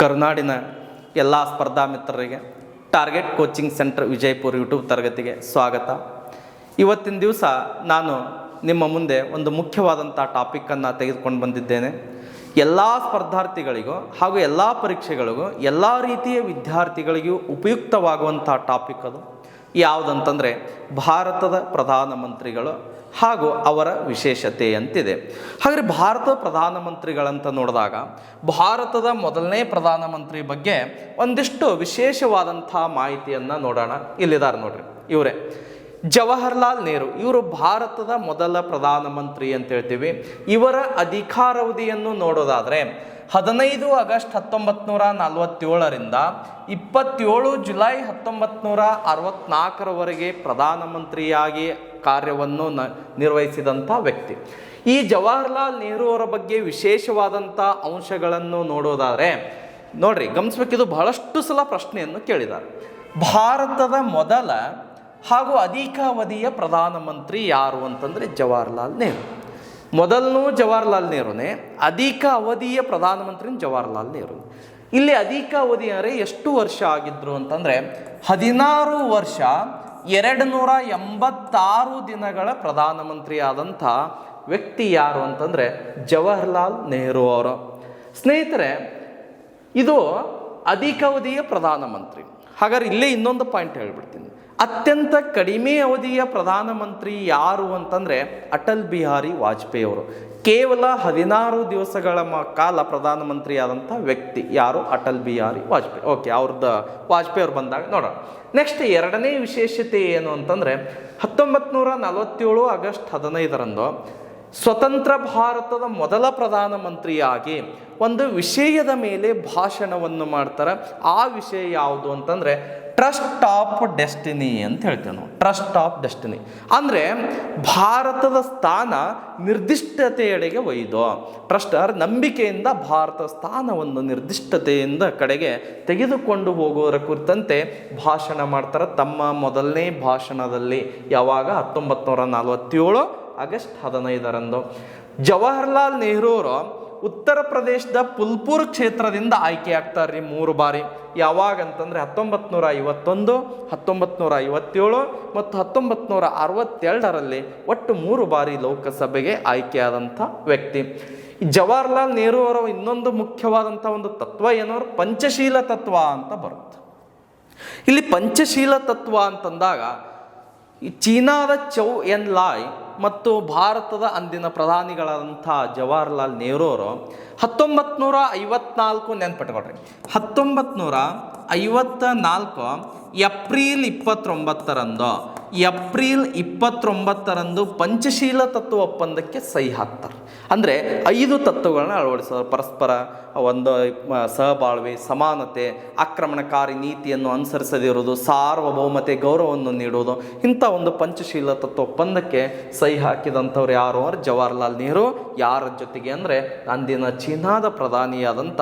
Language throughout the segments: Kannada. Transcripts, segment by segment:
ಕರುನಾಡಿನ ಎಲ್ಲ ಸ್ಪರ್ಧಾ ಮಿತ್ರರಿಗೆ target coaching centre Vijayapura YouTube ತರಗತಿಗೆ ಸ್ವಾಗತ. ಇವತ್ತಿನ ದಿವಸ ನಾನು ನಿಮ್ಮ ಮುಂದೆ ಒಂದು ಮುಖ್ಯವಾದಂಥ ಟಾಪಿಕ್ಕನ್ನು ತೆಗೆದುಕೊಂಡು ಬಂದಿದ್ದೇನೆ. ಎಲ್ಲ ಸ್ಪರ್ಧಾರ್ಥಿಗಳಿಗೂ ಹಾಗೂ ಎಲ್ಲ ಪರೀಕ್ಷೆಗಳಿಗೂ ಎಲ್ಲ ರೀತಿಯ ವಿದ್ಯಾರ್ಥಿಗಳಿಗೂ ಉಪಯುಕ್ತವಾಗುವಂಥ ಟಾಪಿಕ್ ಅದು. ಯಾವುದಂತಂದರೆ ಭಾರತದ ಪ್ರಧಾನಮಂತ್ರಿಗಳು ಹಾಗೂ ಅವರ ವಿಶೇಷತೆ ಅಂತಿದೆ ಹಾಗಾದರೆ ಭಾರತದ ಪ್ರಧಾನಮಂತ್ರಿಗಳಂತ ನೋಡಿದಾಗ ಭಾರತದ ಮೊದಲನೇ ಪ್ರಧಾನಮಂತ್ರಿ ಬಗ್ಗೆ ಒಂದಿಷ್ಟು ವಿಶೇಷವಾದಂಥ ಮಾಹಿತಿಯನ್ನು ನೋಡೋಣ. ಇಲ್ಲಿದ್ದಾರೆ ನೋಡ್ರಿ ಇವರೇ. ಜವಾಹರ್ಲಾಲ್ ನೆಹರು, ಇವರು ಭಾರತದ ಮೊದಲ ಪ್ರಧಾನಮಂತ್ರಿ ಅಂತ ಹೇಳ್ತೀವಿ ಇವರ ಅಧಿಕಾರಾವಧಿಯನ್ನು ನೋಡೋದಾದರೆ ಹದಿನೈದು ಆಗಸ್ಟ್ ಹತ್ತೊಂಬತ್ತು ನೂರ ನಲವತ್ತೇಳರಿಂದ ಇಪ್ಪತ್ತೇಳು ಜುಲೈ ಹತ್ತೊಂಬತ್ತು ನೂರ ಅರವತ್ನಾಲ್ಕರವರೆಗೆ ಪ್ರಧಾನಮಂತ್ರಿಯಾಗಿ ಕಾರ್ಯವನ್ನು ನ, ನಿರ್ವಹಿಸಿದಂಥ ವ್ಯಕ್ತಿ. ಈ ಜವಾಹರ್ಲಾಲ್ ನೆಹರು ಅವರ ಬಗ್ಗೆ ವಿಶೇಷವಾದಂಥ ಅಂಶಗಳನ್ನು ನೋಡೋದಾದರೆ, ನೋಡ್ರಿ ಗಮನಿಸ್ಬೇಕಿದು ಬಹಳಷ್ಟು ಸಲ ಪ್ರಶ್ನೆಯನ್ನು ಕೇಳಿದ್ದಾರೆ. ಭಾರತದ ಮೊದಲ ಹಾಗೂ ಅಧಿಕಾವಧಿಯ ಪ್ರಧಾನಮಂತ್ರಿ ಯಾರು ಅಂತಂದರೆ ಜವಾಹರ್ಲಾಲ್ ನೆಹರು. ಮೊದಲನೂ ಜವಾಹರ್ಲಾಲ್ ನೆಹರುನೇ, ಅಧಿಕ ಅವಧಿಯ ಪ್ರಧಾನಮಂತ್ರಿ ಜವಾಹರ್ಲಾಲ್ ನೆಹರು. ಇಲ್ಲಿ ಅಧಿಕ ಅವಧಿ ಅಂದರೆ ಎಷ್ಟು ವರ್ಷ ಆಗಿದ್ರು ಅಂತಂದರೆ, ಹದಿನಾರು ವರ್ಷ ಎರಡು ನೂರ ಎಂಬತ್ತಾರು ದಿನಗಳ ಪ್ರಧಾನಮಂತ್ರಿ ಆದಂಥ ವ್ಯಕ್ತಿ ಯಾರು ಅಂತಂದರೆ ಜವಾಹರ್ಲಾಲ್ ನೆಹರು ಅವರು. ಸ್ನೇಹಿತರೆ, ಇದು ಅಧಿಕ ಅವಧಿಯ ಪ್ರಧಾನಮಂತ್ರಿ. ಹಾಗಾದ್ರೆ ಇಲ್ಲೇ ಇನ್ನೊಂದು ಪಾಯಿಂಟ್ ಹೇಳ್ಬಿಡ್ತೀನಿ. ಅತ್ಯಂತ ಕಡಿಮೆ ಅವಧಿಯ ಪ್ರಧಾನಮಂತ್ರಿ ಯಾರು ಅಂತಂದರೆ ಅಟಲ್ ಬಿಹಾರಿ ವಾಜಪೇಯಿ ಅವರು. ಕೇವಲ ಹದಿನಾರು ದಿವಸಗಳ ಮ ಕಾಲ ಪ್ರಧಾನಮಂತ್ರಿ ಆದಂಥ ವ್ಯಕ್ತಿ ಯಾರು? ಅಟಲ್ ಬಿಹಾರಿ ವಾಜಪೇಯಿ. ಓಕೆ ಅವ್ರದ್ದು ವಾಜಪೇಯಿ ಅವ್ರು ಬಂದಾಗ ನೋಡೋಣ. ನೆಕ್ಸ್ಟ್ ಎರಡನೇ ವಿಶೇಷತೆ ಏನು ಅಂತಂದರೆ ಹತ್ತೊಂಬತ್ತು ನೂರ ನಲವತ್ತೇಳು ಆಗಸ್ಟ್ ಹದಿನೈದರಂದು ಸ್ವತಂತ್ರ ಭಾರತದ ಮೊದಲ ಪ್ರಧಾನಮಂತ್ರಿಯಾಗಿ ಒಂದು ವಿಷಯದ ಮೇಲೆ ಭಾಷಣವನ್ನು ಮಾಡ್ತಾರೆ. ಆ ವಿಷಯ ಯಾವುದು ಅಂತಂದರೆ ಟ್ರಸ್ಟ್ ಆಫ್ ಡೆಸ್ಟಿನಿ ಅಂತ ಹೇಳ್ತೇವೆ ನಾವು. Trust of destiny. ಅಂದರೆ ಭಾರತದ ಸ್ಥಾನ ನಿರ್ದಿಷ್ಟತೆಯೆಡೆಗೆ ಒಯ್ದು. ಟ್ರಸ್ಟ್ ನಂಬಿಕೆಯಿಂದ ಭಾರತ ಸ್ಥಾನವನ್ನು ನಿರ್ದಿಷ್ಟತೆಯಿಂದ ಕಡೆಗೆ ತೆಗೆದುಕೊಂಡು ಹೋಗುವುದರ ಕುರಿತಂತೆ ಭಾಷಣ ಮಾಡ್ತಾರೆ. ತಮ್ಮ ಮೊದಲನೇ ಭಾಷಣದಲ್ಲಿ ಯಾವಾಗ? ಹತ್ತೊಂಬತ್ತು ನೂರ ನಲವತ್ತೇಳು ಆಗಸ್ಟ್ ಹದಿನೈದರಂದು. ಜವಾಹರ್ಲಾಲ್ ನೆಹರು ಅವರು ಉತ್ತರ ಪ್ರದೇಶದ ಪುಲ್ಪುರ್ ಕ್ಷೇತ್ರದಿಂದ ಆಯ್ಕೆ ಆಗ್ತಾರೆ ರೀ ಮೂರು ಬಾರಿ. ಯಾವಾಗ ಅಂತಂದರೆ ಹತ್ತೊಂಬತ್ತು ನೂರ ಐವತ್ತೊಂದು ಹತ್ತೊಂಬತ್ತು ನೂರ ಐವತ್ತೇಳು ಮತ್ತು ಹತ್ತೊಂಬತ್ತು ನೂರ ಅರವತ್ತೆರಡರಲ್ಲಿ ಒಟ್ಟು ಮೂರು ಬಾರಿ ಲೋಕಸಭೆಗೆ ಆಯ್ಕೆಯಾದಂಥ ವ್ಯಕ್ತಿ. ಜವಾಹರ್ಲಾಲ್ ನೆಹರು ಅವರ ಇನ್ನೊಂದು ಮುಖ್ಯವಾದಂಥ ಒಂದು ತತ್ವ ಏನೋ? ಪಂಚಶೀಲ ತತ್ವ ಅಂತ ಬರುತ್ತೆ. ಇಲ್ಲಿ ಪಂಚಶೀಲ ತತ್ವ ಅಂತಂದಾಗ ಈ ಚೀನಾದ ಚೌ ಎನ್ ಲಾಯ್ ಮತ್ತು ಭಾರತದ ಅಂದಿನ ಪ್ರಧಾನಿಗಳಾದಂಥ ಜವಾಹರ್ಲಾಲ್ ನೆಹರು ಅವರು ಹತ್ತೊಂಬತ್ತು ನೂರ ಐವತ್ನಾಲ್ಕು ನೆನ್ಪಿಟ್ಕೊಳ್ರಿ ಹತ್ತೊಂಬತ್ತು ನೂರ ಐವತ್ತ ನಾಲ್ಕು, ಏಪ್ರಿಲ್ ಇಪ್ಪತ್ತೊಂಬತ್ತರಂದು ಏಪ್ರಿಲ್ ಇಪ್ಪತ್ತೊಂಬತ್ತರಂದು ಪಂಚಶೀಲ ತತ್ವ ಒಪ್ಪಂದಕ್ಕೆ ಸಹಿ ಹಾಕ್ತಾರೆ. ಅಂದರೆ ಐದು ತತ್ವಗಳನ್ನ ಅಳವಡಿಸೋದು ಪರಸ್ಪರ ಒಂದು ಸಹಬಾಳ್ವೆ, ಸಮಾನತೆ, ಆಕ್ರಮಣಕಾರಿ ನೀತಿಯನ್ನು ಅನುಸರಿಸದಿರುವುದು, ಸಾರ್ವಭೌಮತೆ, ಗೌರವವನ್ನು ನೀಡುವುದು, ಇಂಥ ಒಂದು ಪಂಚಶೀಲ ತತ್ವ ಒಪ್ಪಂದಕ್ಕೆ ಸಹಿ ಹಾಕಿದಂಥವ್ರು ಯಾರು ಅಂದ್ರೆ ಜವಾಹರ್ಲಾಲ್ ನೆಹರು. ಯಾರ ಜೊತೆಗೆ ಅಂದರೆ ಅಂದಿನ ಚೀನಾದ ಪ್ರಧಾನಿಯಾದಂಥ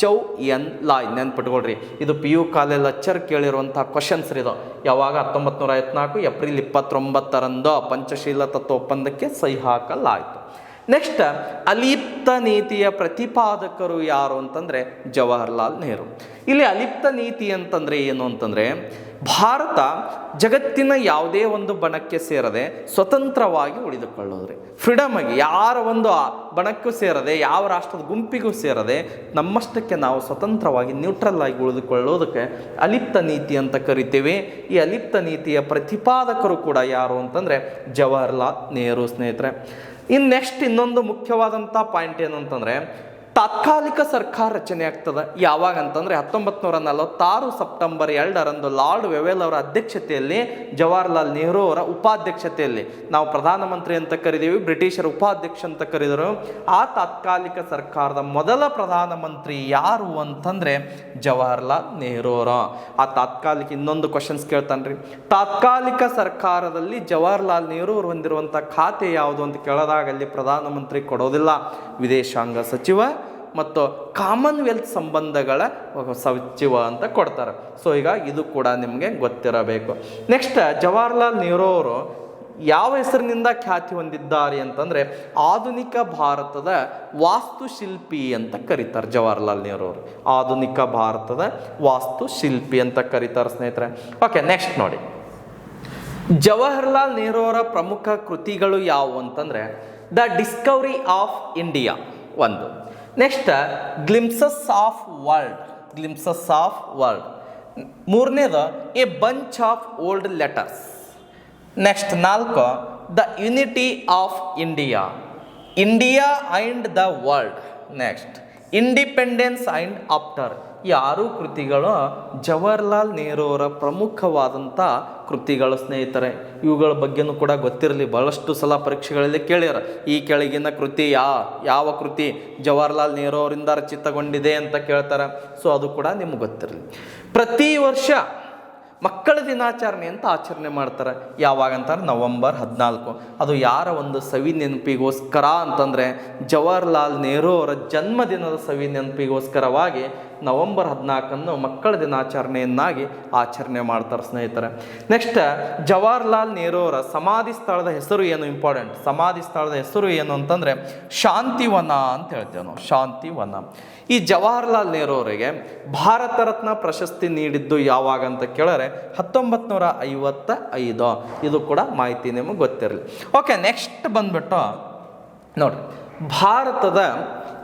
ಚೌ ಎನ್ ಲಾಯ್ ನೆನ್ಪಿಟ್ಕೊಳ್ರಿ. ಇದು ಪಿ ಯು ಕಾಲೇಜ್ ಲೆಕ್ಚರ್ ಕೇಳಿರುವಂಥ ಕ್ವಶನ್ಸ್ ಇದು. ಯಾವಾಗ ಹತ್ತೊಂಬತ್ತು ನೂರ ಐವತ್ನಾಲ್ಕು ಏಪ್ರಿಲ್ ಇಪ್ಪತ್ತೊಂಬತ್ತರಂದು ಪಂಚಶೀಲ ತತ್ವ ಒಪ್ಪಂದಕ್ಕೆ ಸಹಿ ಹಾಕಲಾಯಿತು. ನೆಕ್ಸ್ಟ್ ಅಲಿಪ್ತ ನೀತಿಯ ಪ್ರತಿಪಾದಕರು ಯಾರು ಅಂತಂದರೆ ಜವಾಹರ್ಲಾಲ್ ನೆಹರು. ಇಲ್ಲಿ ಅಲಿಪ್ತ ನೀತಿ ಅಂತಂದರೆ ಏನು ಅಂತಂದರೆ, ಭಾರತ ಜಗತ್ತಿನ ಯಾವುದೇ ಒಂದು ಬಣಕ್ಕೆ ಸೇರದೆ ಸ್ವತಂತ್ರವಾಗಿ ಉಳಿದುಕೊಳ್ಳೋದ್ರಿ. ಫ್ರೀಡಮ್ ಆಗಿ ಯಾರ ಒಂದು ಬಣಕ್ಕೂ ಸೇರದೆ, ಯಾವ ರಾಷ್ಟ್ರದ ಗುಂಪಿಗೂ ಸೇರದೆ, ನಮ್ಮಷ್ಟಕ್ಕೆ ನಾವು ಸ್ವತಂತ್ರವಾಗಿ ನ್ಯೂಟ್ರಲ್ ಆಗಿ ಉಳಿದುಕೊಳ್ಳೋದಕ್ಕೆ ಅಲಿಪ್ತ ನೀತಿ ಅಂತ ಕರಿತೀವಿ. ಈ ಅಲಿಪ್ತ ನೀತಿಯ ಪ್ರತಿಪಾದಕರು ಕೂಡ ಯಾರು ಅಂತಂದರೆ, ಜವಾಹರ್ಲಾಲ್ ನೆಹರು ಸ್ನೇಹಿತರೆ. ಇನ್ನು ನೆಕ್ಸ್ಟ್ ಇನ್ನೊಂದು ಮುಖ್ಯವಾದಂಥ ಪಾಯಿಂಟ್ ಏನು ಅಂತಂದರೆ ತಾತ್ಕಾಲಿಕ ಸರ್ಕಾರ ರಚನೆ ಆಗ್ತದೆ. ಯಾವಾಗ ಅಂತಂದರೆ ಹತ್ತೊಂಬತ್ತು ನೂರ ನಲವತ್ತಾರು ಸೆಪ್ಟೆಂಬರ್ ಎರಡರಂದು ಲಾರ್ಡ್ ವೆವೆಲ್ ಅವರ ಅಧ್ಯಕ್ಷತೆಯಲ್ಲಿ ಜವಾಹರ್ಲಾಲ್ ನೆಹರು ಅವರ ಉಪಾಧ್ಯಕ್ಷತೆಯಲ್ಲಿ. ನಾವು ಪ್ರಧಾನಮಂತ್ರಿ ಅಂತ ಕರಿದೀವಿ, ಬ್ರಿಟಿಷರ ಉಪಾಧ್ಯಕ್ಷ ಅಂತ ಕರೆದರು. ಆ ತಾತ್ಕಾಲಿಕ ಸರ್ಕಾರದ ಮೊದಲ ಪ್ರಧಾನಮಂತ್ರಿ ಯಾರು ಅಂತಂದರೆ ಜವಾಹರ್ಲಾಲ್ ನೆಹರು ಅವರ. ಆ ತಾತ್ಕಾಲಿಕ ಇನ್ನೊಂದು ಕ್ವಶನ್ಸ್ ಕೇಳ್ತಾನೆ ರೀ. ತಾತ್ಕಾಲಿಕ ಸರ್ಕಾರದಲ್ಲಿ ಜವಾಹರ್ಲಾಲ್ ನೆಹರು ಅವರು ಹೊಂದಿರುವಂಥ ಖಾತೆ ಯಾವುದು ಅಂತ ಕೇಳಿದಾಗ ಅಲ್ಲಿ ಪ್ರಧಾನಮಂತ್ರಿ ಕೊಡೋದಿಲ್ಲ. ವಿದೇಶಾಂಗ ಸಚಿವ ಮತ್ತು ಕಾಮನ್ವೆಲ್ತ್ ಸಂಬಂಧಗಳ ಸಚಿವ ಅಂತ ಕೊಡ್ತಾರೆ. ಸೊ ಈಗ ಇದು ಕೂಡ ನಿಮಗೆ ಗೊತ್ತಿರಬೇಕು. ನೆಕ್ಸ್ಟ್ ಜವಾಹರ್ಲಾಲ್ ನೆಹರು ಅವರು ಯಾವ ಹೆಸರಿನಿಂದ ಖ್ಯಾತಿ ಹೊಂದಿದ್ದಾರೆ ಅಂತಂದರೆ ಆಧುನಿಕ ಭಾರತದ ವಾಸ್ತುಶಿಲ್ಪಿ ಅಂತ ಕರೀತಾರೆ ಜವಾಹರ್ಲಾಲ್ ನೆಹರು ಅವರು. ಆಧುನಿಕ ಭಾರತದ ವಾಸ್ತುಶಿಲ್ಪಿ ಅಂತ ಕರೀತಾರೆ ಸ್ನೇಹಿತರೆ. ಓಕೆ ನೆಕ್ಸ್ಟ್ ನೋಡಿ. ಜವಾಹರ್ಲಾಲ್ ನೆಹರು ಅವರ ಪ್ರಮುಖ ಕೃತಿಗಳು ಯಾವುವು ಅಂತಂದರೆ ದ ಡಿಸ್ಕವರಿ ಆಫ್ ಇಂಡಿಯಾ ಒಂದು. Next glimpses of world glimpses of world ಮೂರನೇದು a bunch of old letters next ನಾಲ್ಕು the unity of India India and the world next independence and after ಈ ಆರು ಕೃತಿಗಳು? ಜವಾಹರ್ಲಾಲ್ ನೆಹರು ಅವರ ಪ್ರಮುಖವಾದಂಥ ಕೃತಿಗಳು ಸ್ನೇಹಿತರೆ. ಇವುಗಳ ಬಗ್ಗೆನೂ ಕೂಡ ಗೊತ್ತಿರಲಿ. ಬಹಳಷ್ಟು ಸಲ ಪರೀಕ್ಷೆಗಳಲ್ಲಿ ಕೇಳ್ಯಾರ ಈ ಕೆಳಗಿನ ಕೃತಿ ಯಾ? ಯಾವ ಕೃತಿ? ಜವಾಹರ್ಲಾಲ್ ನೆಹರು ಅವರಿಂದ ರಚಿತಗೊಂಡಿದೆ ಅಂತ ಕೇಳ್ತಾರೆ. ಸೊ ಅದು ಕೂಡ ನಿಮ್ಗೆ ಗೊತ್ತಿರಲಿ. ಪ್ರತಿ ವರ್ಷ ಮಕ್ಕಳ ದಿನಾಚರಣೆ ಅಂತ ಆಚರಣೆ ಮಾಡ್ತಾರೆ. ಯಾವಾಗ ಅಂತಾರೆ ನವಂಬರ್ ಹದಿನಾಲ್ಕು. ಅದು ಯಾರ ಒಂದು ಸವಿ ನೆನಪಿಗೋಸ್ಕರ ಅಂತಂದರೆ, ಜವಾಹರ್ಲಾಲ್ ನೆಹರು ಅವರ ಜನ್ಮದಿನದ ಸವಿ ನೆನಪಿಗೋಸ್ಕರವಾಗಿ ನವಂಬರ್ ಹದಿನಾಲ್ಕನ್ನು ಮಕ್ಕಳ ದಿನಾಚರಣೆಯನ್ನಾಗಿ ಆಚರಣೆ ಮಾಡ್ತಾರೆ ಸ್ನೇಹಿತರೆ. ನೆಕ್ಸ್ಟ್ ಜವಾಹರ್ಲಾಲ್ ನೆಹರು ಅವರ ಸಮಾಧಿ ಸ್ಥಳದ ಹೆಸರು ಏನು? ಇಂಪಾರ್ಟೆಂಟ್ ಸಮಾಧಿ ಸ್ಥಳದ ಹೆಸರು ಏನು ಅಂತಂದರೆ ಶಾಂತಿವನ ಅಂತ ಹೇಳ್ತೇವೆ ನಾವು. ಶಾಂತಿವನ. ಈ ಜವಾಹರ್ಲಾಲ್ ನೆಹರು ಅವರಿಗೆ ಭಾರತ ರತ್ನ ಪ್ರಶಸ್ತಿ ನೀಡಿದ್ದು ಯಾವಾಗ ಅಂತ ಕೇಳಿದ್ರೆ ಹತ್ತೊಂಬತ್ತು ಐವತ್ತ ಐದು ಇದು ಕೂಡ ಮಾಹಿತಿ ನಿಮಗೆ ಗೊತ್ತಿರಲಿ. ಓಕೆ ನೆಕ್ಸ್ಟ್ ಬಂದ್ಬಿಟ್ಟು ನೋಡಿ. ಭಾರತದ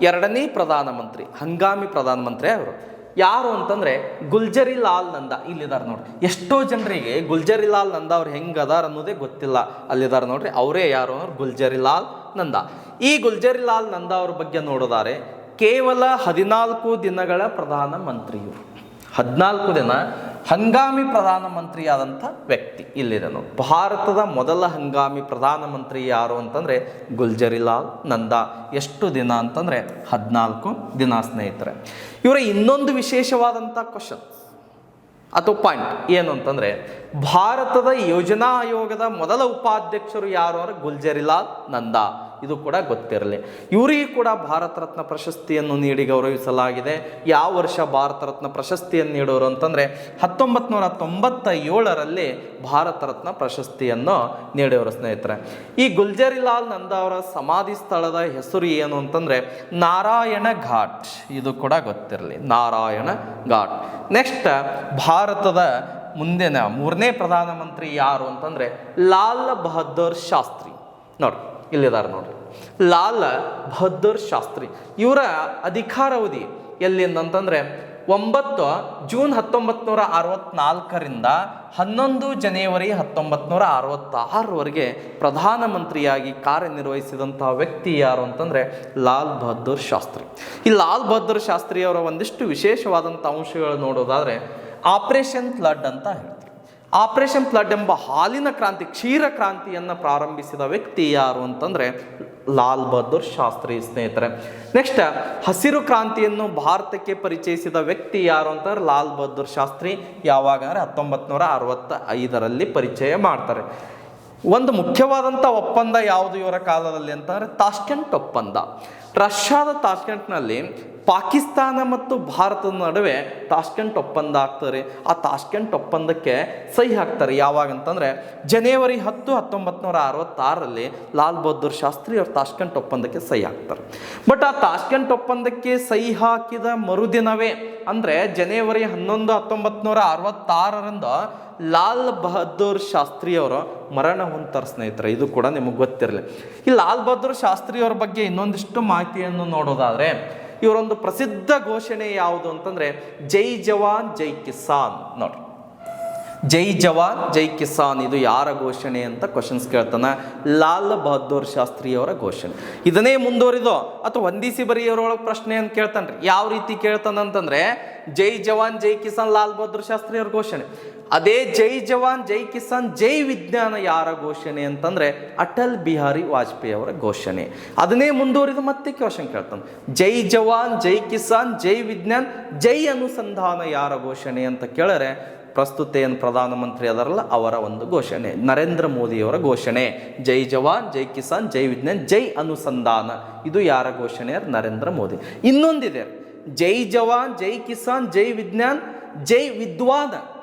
ಎರಡನೇ ಪ್ರಧಾನಮಂತ್ರಿ, ಹಂಗಾಮಿ ಪ್ರಧಾನಮಂತ್ರಿ ಅವರು. ಯಾರು ಅಂತಂದರೆ ಗುಲ್ಜರಿ ಲಾಲ್ ನಂದ ಇಲ್ಲಿದ್ದಾರೆ ನೋಡ್ರಿ. ಎಷ್ಟೋ ಜನರಿಗೆ ಗುಲ್ಜರಿ ಲಾಲ್ ನಂದ ಅವ್ರು ಹೆಂಗೆ ಅದಾರ ಅನ್ನೋದೇ ಗೊತ್ತಿಲ್ಲ. ಅಲ್ಲಿದ್ದಾರೆ ನೋಡ್ರಿ, ಅವರೇ ಯಾರು ಅಂದ್ರೆ ಗುಲ್ಜರಿ ಲಾಲ್ ನಂದ. ಈ ಗುಲ್ಜರಿ ಲಾಲ್ ನಂದ ಅವ್ರ ಬಗ್ಗೆ ನೋಡೋದಾರೆ ಕೇವಲ ಹದಿನಾಲ್ಕು ದಿನಗಳ ಪ್ರಧಾನಮಂತ್ರಿಯು. ಹದಿನಾಲ್ಕು ದಿನ ಹಂಗಾಮಿ ಪ್ರಧಾನಮಂತ್ರಿಯಾದಂಥ ವ್ಯಕ್ತಿ ಇಲ್ಲಿರೋನು ಭಾರತದ ಮೊದಲ ಹಂಗಾಮಿ ಪ್ರಧಾನಮಂತ್ರಿ ಯಾರು ಅಂತಂದರೆ ಗುಲ್ಜರಿಲಾಲ್ ನಂದಾ. ಎಷ್ಟು ದಿನ ಅಂತಂದರೆ ಹದಿನಾಲ್ಕು ದಿನ ಸ್ನೇಹಿತರೆ. ಇವರ ಇನ್ನೊಂದು ವಿಶೇಷವಾದಂಥ ಕ್ವಶನ್ ಅಥವಾ ಪಾಯಿಂಟ್ ಏನು ಅಂತಂದರೆ, ಭಾರತದ ಯೋಜನಾ ಆಯೋಗದ ಮೊದಲ ಉಪಾಧ್ಯಕ್ಷರು ಯಾರು ಅಂದರೆ ಗುಲ್ಜರಿಲಾಲ್ ನಂದಾ. ಇದು ಕೂಡ ಗೊತ್ತಿರಲಿ. ಇವರಿಗೆ ಕೂಡ ಭಾರತ ರತ್ನ ಪ್ರಶಸ್ತಿಯನ್ನು ನೀಡಿ ಗೌರವಿಸಲಾಗಿದೆ. ಯಾವ ವರ್ಷ ಭಾರತ ರತ್ನ ಪ್ರಶಸ್ತಿಯನ್ನು ನೀಡೋರು ಅಂತಂದರೆ ಹತ್ತೊಂಬತ್ತು ನೂರ ತೊಂಬತ್ತ ಏಳರಲ್ಲಿ ಭಾರತ ರತ್ನ ಪ್ರಶಸ್ತಿಯನ್ನು ನೀಡೋರು ಸ್ನೇಹಿತರೆ. ಈ ಗುಲ್ಜರಿಲಾಲ್ ನಂದ ಅವರ ಸಮಾಧಿ ಸ್ಥಳದ ಹೆಸರು ಏನು ಅಂತಂದರೆ ನಾರಾಯಣ ಘಾಟ್. ಇದು ಕೂಡ ಗೊತ್ತಿರಲಿ, ನಾರಾಯಣ ಘಾಟ್. ನೆಕ್ಸ್ಟ್, ಭಾರತದ ಮುಂದಿನ ಮೂರನೇ ಪ್ರಧಾನಮಂತ್ರಿ ಯಾರು ಅಂತಂದರೆ ಲಾಲ್ ಬಹದ್ದೂರ್ ಶಾಸ್ತ್ರಿ. ನೋಡಿ. ಇಲ್ಲಿದ್ದಾರೆ ನೋಡ್ರಿ. ಲಾಲ್, ಬಹದ್ದೂರ್ ಶಾಸ್ತ್ರಿ, ಇವರ ಅಧಿಕಾರಾವಧಿ ಎಲ್ಲಿಂದ ಅಂತಂದ್ರೆ ಒಂಬತ್ತು ಜೂನ್ ಹತ್ತೊಂಬತ್ತು ನೂರ ಅರವತ್ನಾಲ್ಕರಿಂದ ಹನ್ನೊಂದು ಜನವರಿ ಹತ್ತೊಂಬತ್ತು ನೂರ ಅರವತ್ತಾರರವರೆಗೆ ಪ್ರಧಾನಮಂತ್ರಿಯಾಗಿ ಕಾರ್ಯನಿರ್ವಹಿಸಿದಂತಹ ವ್ಯಕ್ತಿ ಯಾರು ಅಂತಂದರೆ ಲಾಲ್ ಬಹದ್ದೂರ್ ಶಾಸ್ತ್ರಿ. ಈ ಲಾಲ್ ಬಹದ್ದೂರ್ ಶಾಸ್ತ್ರಿ ಅವರ ಒಂದಿಷ್ಟು ವಿಶೇಷವಾದಂಥ ಅಂಶಗಳು ನೋಡೋದಾದರೆ ಆಪರೇಷನ್ ಫ್ಲಡ್ ಅಂತ ಹೇಳ್ತೀವಿ. ಆಪರೇಷನ್ ಫ್ಲಡ್ ಎಂಬ ಹಾಲಿನ ಕ್ರಾಂತಿ, ಕ್ಷೀರ ಕ್ರಾಂತಿಯನ್ನು ಪ್ರಾರಂಭಿಸಿದ ವ್ಯಕ್ತಿ ಯಾರು ಅಂತಂದರೆ ಲಾಲ್ ಬಹದ್ದೂರ್ ಶಾಸ್ತ್ರಿ ಸ್ನೇಹಿತರೆ. ನೆಕ್ಸ್ಟ್ ಹಸಿರು ಕ್ರಾಂತಿಯನ್ನು ಭಾರತಕ್ಕೆ ಪರಿಚಯಿಸಿದ ವ್ಯಕ್ತಿ ಯಾರು ಅಂತಂದ್ರೆ ಲಾಲ್ ಬಹದ್ದೂರ್ ಶಾಸ್ತ್ರಿ ಯಾವಾಗ ಅಂದರೆ ಹತ್ತೊಂಬತ್ತು ನೂರ ಅರವತ್ತ ಐದರಲ್ಲಿ ಪರಿಚಯ ಮಾಡ್ತಾರೆ. ಒಂದು ಮುಖ್ಯವಾದಂಥ ಒಪ್ಪಂದ ಯಾವುದು ಇವರ ಕಾಲದಲ್ಲಿ ಅಂತಂದರೆ ತಾಷ್ಕೆಂಟ್ ಒಪ್ಪಂದ. ರಷ್ಯಾದ ತಾಷ್ಕೆಂಟ್ನಲ್ಲಿ ಪಾಕಿಸ್ತಾನ ಮತ್ತು ಭಾರತದ ನಡುವೆ ತಾಷ್ಕೆಂಟ್ ಒಪ್ಪಂದ ಆಗ್ತಾರೆ ಆ ತಾಷ್ಕೆಂಟ್ ಒಪ್ಪಂದಕ್ಕೆ ಸಹಿ ಹಾಕ್ತಾರೆ. ಯಾವಾಗ ಅಂತಂದರೆ ಜನವರಿ ಹತ್ತು ಹತ್ತೊಂಬತ್ತು ನೂರ ಅರವತ್ತಾರರಲ್ಲಿ ಲಾಲ್ ಬಹದ್ದೂರ್ ಶಾಸ್ತ್ರಿ ಅವರು ತಾಷ್ಕೆಂಟ್ ಒಪ್ಪಂದಕ್ಕೆ ಸಹಿ ಹಾಕ್ತಾರೆ. ಬಟ್ ಆ ತಾಷ್ಕೆಂಟ್ ಒಪ್ಪಂದಕ್ಕೆ ಸಹಿ ಹಾಕಿದ ಮರುದಿನವೇ ಅಂದರೆ ಜನವರಿ ಹನ್ನೊಂದು ಹತ್ತೊಂಬತ್ತು ನೂರ ಅರವತ್ತಾರರಿಂದ ಲಾಲ್ ಬಹದ್ದೂರ್ ಶಾಸ್ತ್ರಿಯವರು ಮರಣ ಹೊಂತಾರೆ ಸ್ನೇಹಿತರೆ, ಇದು ಕೂಡ ನಿಮಗೆ ಗೊತ್ತಿರಲಿ. ಈ ಲಾಲ್ ಬಹದ್ದೂರ್ ಶಾಸ್ತ್ರಿ ಅವ್ರ ಬಗ್ಗೆ ಇನ್ನೊಂದಿಷ್ಟು ಮಾಹಿತಿಯನ್ನು ನೋಡೋದಾದರೆ ಇವರೊಂದು ಪ್ರಸಿದ್ಧ ಘೋಷಣೆ ಯಾವುದು ಅಂತಂದರೆ ಜೈ ಜವಾನ್ ಜೈ ಕಿಸಾನ್. ನೋಡಿ ಜೈ ಜವಾನ್, ಜೈ ಕಿಸಾನ್, ಇದು ಯಾರ ಘೋಷಣೆ ಅಂತ ಕ್ವಶನ್ಸ್ ಕೇಳ್ತಾನೆ ಲಾಲ್ ಬಹದ್ದೂರ್ ಶಾಸ್ತ್ರಿ ಅವರ ಘೋಷಣೆ. ಇದನ್ನೇ ಮುಂದುವರಿದು ಅಥವಾ ವಂದಿಸಿ ಬರೆಯೋರೊಳಗೆ ಪ್ರಶ್ನೆ ಅಂತ ಕೇಳ್ತಾನೆ ಯಾವ ರೀತಿ ಕೇಳ್ತಾನೆ ಅಂತಂದ್ರೆ ಜೈ ಜವಾನ್, ಜೈ ಕಿಸಾನ್, ಲಾಲ್ ಬಹದ್ದೂರ್ ಶಾಸ್ತ್ರಿ ಅವ್ರ ಘೋಷಣೆ. ಅದೇ ಜೈ ಜವಾನ್, ಜೈ ಕಿಸಾನ್, ಜೈ ವಿಜ್ಞಾನ ಯಾರ ಘೋಷಣೆ ಅಂತಂದ್ರೆ ಅಟಲ್ ಬಿಹಾರಿ ವಾಜಪೇಯಿ ಅವರ ಘೋಷಣೆ. ಅದನ್ನೇ ಮುಂದುವರಿದು ಮತ್ತೆ ಕ್ವಶನ್ ಕೇಳ್ತಾನೆ. ಜೈ ಜವಾನ್, ಜೈ ಕಿಸಾನ್, ಜೈ ವಿಜ್ಞಾನ್, ಜೈ ಅನುಸಂಧಾನ ಯಾರ ಘೋಷಣೆ ಅಂತ ಕೇಳಿದ್ರೆ ಪ್ರಸ್ತುತ ಏನು ಪ್ರಧಾನಮಂತ್ರಿ ಅದರಲ್ಲ, ಅವರ ಒಂದು ಘೋಷಣೆ. ನರೇಂದ್ರ ಮೋದಿಯವರ ಘೋಷಣೆ. ಜೈ ಜವಾನ್, ಜೈ ಕಿಸಾನ್, ಜೈ ವಿಜ್ಞಾನ್, ಜೈ ಅನುಸಂಧಾನ. ಇದು ಯಾರ ಘೋಷಣೆ? ನರೇಂದ್ರ ಮೋದಿ. ಇನ್ನೊಂದಿದೆ. ಜೈ ಜವಾನ್, ಜೈ ಕಿಸಾನ್, ಜೈ ವಿಜ್ಞಾನ್, ಜೈ ವಿದ್ವಾನ್.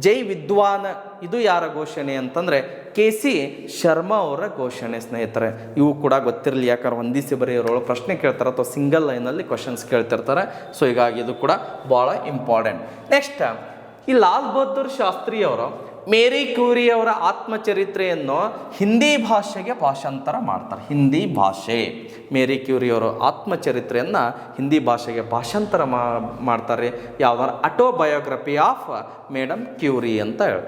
ಜೈ ವಿದ್ವಾನ್. ಇದು ಯಾರ ಘೋಷಣೆ ಅಂತಂದರೆ ಕೆ ಸಿ ಶರ್ಮಾ ಅವರ ಘೋಷಣೆ, ಸ್ನೇಹಿತರೆ. ಇವು ಕೂಡ ಗೊತ್ತಿರಲಿ ಯಾಕಂದ್ರೆ ಹೊಂದಿಸಿ ಬರೆಯೋರೊಳಗೆ ಪ್ರಶ್ನೆ ಕೇಳ್ತಾರೆ ಅಥವಾ ಸಿಂಗಲ್ ಲೈನಲ್ಲಿ ಕ್ವಶನ್ಸ್ ಕೇಳ್ತಿರ್ತಾರೆ. ಸೊ ಹೀಗಾಗಿ ಇದು ಕೂಡ ಭಾಳ ಇಂಪಾರ್ಟೆಂಟ್ ನೆಕ್ಸ್ಟ್ ಈ ಲಾಲ್ ಬಹದ್ದೂರ್ ಶಾಸ್ತ್ರಿ ಅವರು ಮೇರಿ ಕ್ಯೂರಿ ಅವರ ಆತ್ಮಚರಿತ್ರೆಯನ್ನು ಹಿಂದಿ ಭಾಷೆಗೆ ಭಾಷಾಂತರ ಮಾಡ್ತಾರೆ. ಹಿಂದಿ ಭಾಷೆ. ಮೇರಿ ಕ್ಯೂರಿ ಅವರ ಆತ್ಮಚರಿತ್ರೆಯನ್ನು ಹಿಂದಿ ಭಾಷೆಗೆ ಭಾಷಾಂತರ ಮಾಡ್ತಾರೆ. ಯಾವ್ದಾರ ಆಟೋಬಯೋಗ್ರಫಿ ಆಫ್ ಮೇಡಮ್ ಕ್ಯೂರಿ ಅಂತ ಹೇಳಿ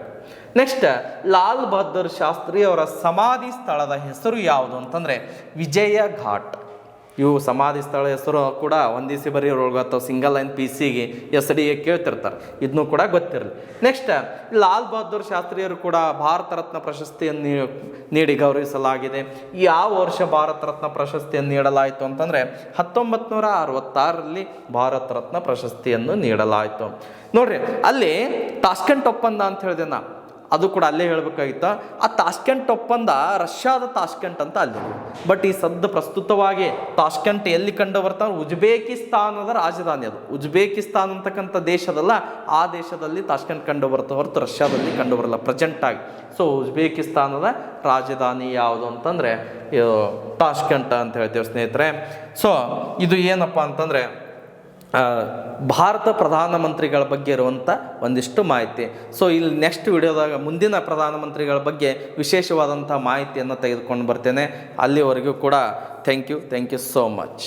ನೆಕ್ಸ್ಟ್ ಲಾಲ್ ಬಹದ್ದೂರ್ ಶಾಸ್ತ್ರಿ ಅವರ ಸಮಾಧಿ ಸ್ಥಳದ ಹೆಸರು ಯಾವುದು ಅಂತಂದರೆ ವಿಜಯ ಘಾಟ್ ಇವು ಸಮಾಧಿ ಸ್ಥಳ ಹೆಸರು ಕೂಡ ಒಂದಿಸಿ ಬರೆಯೋರೊಳಗೆ ಅಥವಾ ಸಿಂಗಲ್ ಲೈನ್ ಪಿ ಸಿಗೆ ಎಸ್ ಡಿ ಕೇಳ್ತಿರ್ತಾರೆ. ಇದನ್ನು ಕೂಡ ಗೊತ್ತಿರಲಿ. ನೆಕ್ಸ್ಟ್ ಲಾಲ್ ಬಹದ್ದೂರ್ ಶಾಸ್ತ್ರಿಯರು ಕೂಡ ಭಾರತ ರತ್ನ ಪ್ರಶಸ್ತಿಯನ್ನು ನೀಡಿ ಗೌರವಿಸಲಾಗಿದೆ. ಯಾವ ವರ್ಷ ಭಾರತ ರತ್ನ ಪ್ರಶಸ್ತಿಯನ್ನು ನೀಡಲಾಯಿತು ಅಂತಂದರೆ ಹತ್ತೊಂಬತ್ತು ನೂರ ಅರವತ್ತಾರರಲ್ಲಿ ಭಾರತ ರತ್ನ ಪ್ರಶಸ್ತಿಯನ್ನು ನೀಡಲಾಯಿತು. ನೋಡ್ರಿ, ಅಲ್ಲಿ ತಾಸ್ಕಂಟ್ ಒಪ್ಪಂದ ಅಂತ ಹೇಳಿದೆ ನಾ. ಅದು ಕೂಡ ಅಲ್ಲೇ ಹೇಳಬೇಕಾಗಿತ್ತು. ಆ ತಾಷ್ಕೆಂಟ್ ಒಪ್ಪಂದ ರಷ್ಯಾದ ತಾಷ್ಕೆಂಟ್ ಅಂತ ಅಲ್ಲಿ ಬಟ್ ಈ ಸದ್ದ ಪ್ರಸ್ತುತವಾಗಿ ತಾಷ್ಕೆಂಟ್ ಎಲ್ಲಿ ಕಂಡು ಬರ್ತಾರೆ ಉಜ್ಬೇಕಿಸ್ತಾನದ ರಾಜಧಾನಿ ಅದು. ಉಜ್ಬೇಕಿಸ್ತಾನ್ ಅಂತಕ್ಕಂಥ ದೇಶದಲ್ಲ, ಆ ದೇಶದಲ್ಲಿ ತಾಷ್ಕೆಂಟ್ ಕಂಡು ಬರ್ತಾ ಹೊರತು ರಷ್ಯಾದಲ್ಲಿ ಕಂಡು ಬರಲ್ಲ ಪ್ರೆಸೆಂಟ್ ಆಗಿ. ಸೊ ಉಜ್ಬೇಕಿಸ್ತಾನದ ರಾಜಧಾನಿ ಯಾವುದು ಅಂತಂದರೆ ತಾಷ್ಕೆಂಟ್ ಅಂತ ಹೇಳ್ತೇವೆ ಸ್ನೇಹಿತರೆ. ಸೊ ಇದು ಏನಪ್ಪ ಅಂತಂದರೆ ಭಾರತ ಪ್ರಧಾನಮಂತ್ರಿಗಳ ಬಗ್ಗೆ ಇರುವಂಥ ಒಂದಿಷ್ಟು ಮಾಹಿತಿ. ಸೊ ಇಲ್ಲಿ ನೆಕ್ಸ್ಟ್ ವಿಡಿಯೋದಾಗ ಮುಂದಿನ ಪ್ರಧಾನಮಂತ್ರಿಗಳ ಬಗ್ಗೆ ವಿಶೇಷವಾದಂಥ ಮಾಹಿತಿಯನ್ನು ತೆಗೆದುಕೊಂಡು ಬರ್ತೇನೆ. ಅಲ್ಲಿವರೆಗೂ ಕೂಡ thank you thank you so much